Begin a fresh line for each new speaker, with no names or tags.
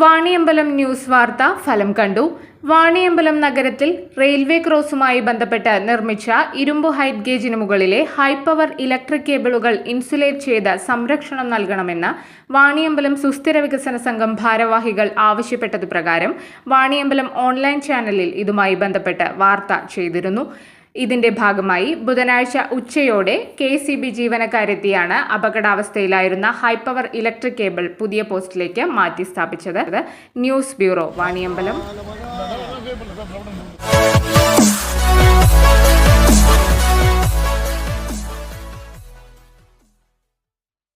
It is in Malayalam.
Vaniyambalam ന്യൂസ് വാർത്ത ഫലം കണ്ടു. വാണിയമ്പലം നഗരത്തിൽ റെയിൽവേ ക്രോസുമായി ബന്ധപ്പെട്ട് നിർമ്മിച്ച ഇരുമ്പു ഹൈറ്റ് ഗേജിന് മുകളിലെ ഹൈ പവർ ഇലക്ട്രിക് കേബിളുകൾ ഇൻസുലേറ്റ് ചെയ്ത് സംരക്ഷണം നൽകണമെന്ന് വാണിയമ്പലം സുസ്ഥിര വികസന സംഘം ഭാരവാഹികൾ ആവശ്യപ്പെട്ടത് പ്രകാരം വാണിയമ്പലം ഓൺലൈൻ ചാനലിൽ ഇതുമായി ബന്ധപ്പെട്ട് വാർത്ത ചെയ്തിരുന്നു. ഇതിന്റെ ഭാഗമായി ബുധനാഴ്ച ഉച്ചയോടെ കെ സി ബി ജീവനക്കാരെത്തിയാണ് അപകടാവസ്ഥയിലായിരുന്ന ഹൈപ്പവർ ഇലക്ട്രിക് കേബിൾ പുതിയ പോസ്റ്റിലേക്ക് മാറ്റി സ്ഥാപിച്ചത്. News bureau Vaniyambalam.